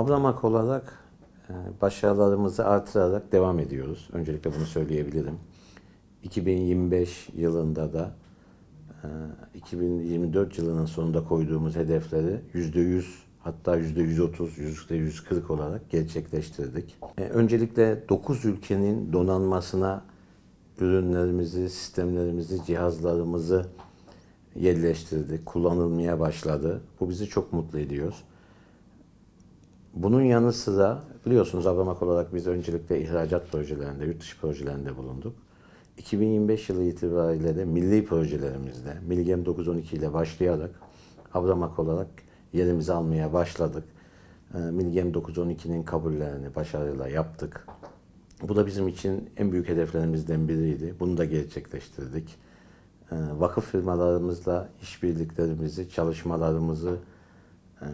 Abramak olarak e, başarılarımızı artırarak devam ediyoruz. Öncelikle bunu söyleyebilirim. 2025 yılında da e, 2024 yılının sonunda koyduğumuz hedefleri %100 hatta %130, %140 olarak gerçekleştirdik. E, Öncelikle 9 ülkenin donanmasına ürünlerimizi, sistemlerimizi, cihazlarımızı yerleştirdik, kullanılmaya başladı. Bu bizi çok mutlu ediyor. Bunun yanı sıra biliyorsunuz Abramak olarak biz öncelikle ihracat projelerinde, yurt dışı projelerinde bulunduk. 2025 yılı itibariyle de milli projelerimizde Milgem 912 ile başlayarak Abramak olarak yerimizi almaya başladık. Ee, Milgem 912'nin kabullerini başarıyla yaptık. Bu da bizim için en büyük hedeflerimizden biriydi. Bunu da gerçekleştirdik. Ee, Vakıf firmalarımızla işbirliklerimizi, çalışmalarımızı e,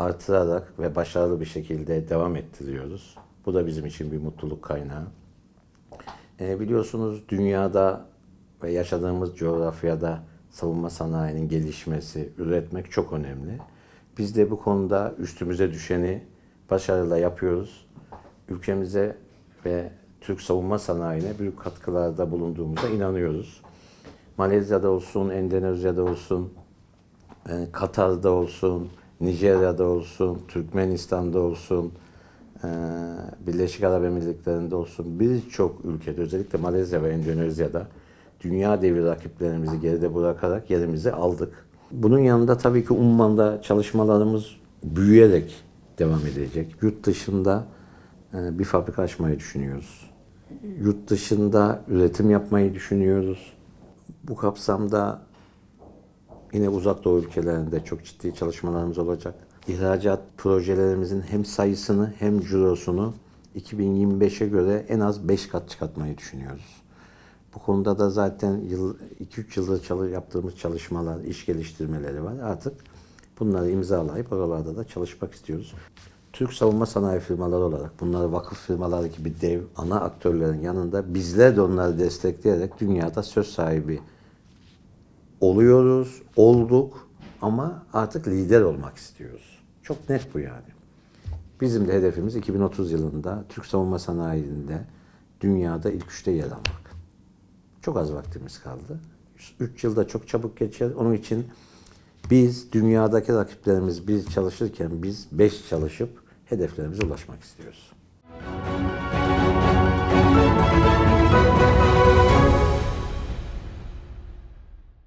artırarak ve başarılı bir şekilde devam ettiriyoruz. Bu da bizim için bir mutluluk kaynağı. E, biliyorsunuz dünyada ve yaşadığımız coğrafyada savunma sanayinin gelişmesi, üretmek çok önemli. Biz de bu konuda üstümüze düşeni başarıyla yapıyoruz. Ülkemize ve Türk savunma sanayine büyük katkılarda bulunduğumuza inanıyoruz. Malezya'da olsun, Endonezya'da olsun, e, Katar'da olsun, Nijerya'da olsun, Türkmenistan'da olsun, e, Birleşik Arap Emirlikleri'nde olsun birçok ülkede özellikle Malezya ve Endonezya'da dünya devi rakiplerimizi geride bırakarak yerimizi aldık. Bunun yanında tabii ki Umman'da çalışmalarımız büyüyerek devam edecek. Yurt dışında e, bir fabrika açmayı düşünüyoruz. Yurt dışında üretim yapmayı düşünüyoruz. Bu kapsamda Yine uzak doğu ülkelerinde çok ciddi çalışmalarımız olacak. İhracat projelerimizin hem sayısını hem cirosunu 2025'e göre en az 5 kat çıkartmayı düşünüyoruz. Bu konuda da zaten yıl 2-3 yıldır çalı, yaptığımız çalışmalar, iş geliştirmeleri var. Artık bunları imzalayıp oralarda da çalışmak istiyoruz. Türk savunma sanayi firmaları olarak bunlar vakıf firmaları gibi dev ana aktörlerin yanında bizler de onları destekleyerek dünyada söz sahibi oluyoruz, olduk ama artık lider olmak istiyoruz. Çok net bu yani. Bizim de hedefimiz 2030 yılında Türk savunma sanayinde dünyada ilk üçte yer almak. Çok az vaktimiz kaldı. 3 yılda çok çabuk geçer. Onun için biz dünyadaki rakiplerimiz biz çalışırken biz 5 çalışıp hedeflerimize ulaşmak istiyoruz.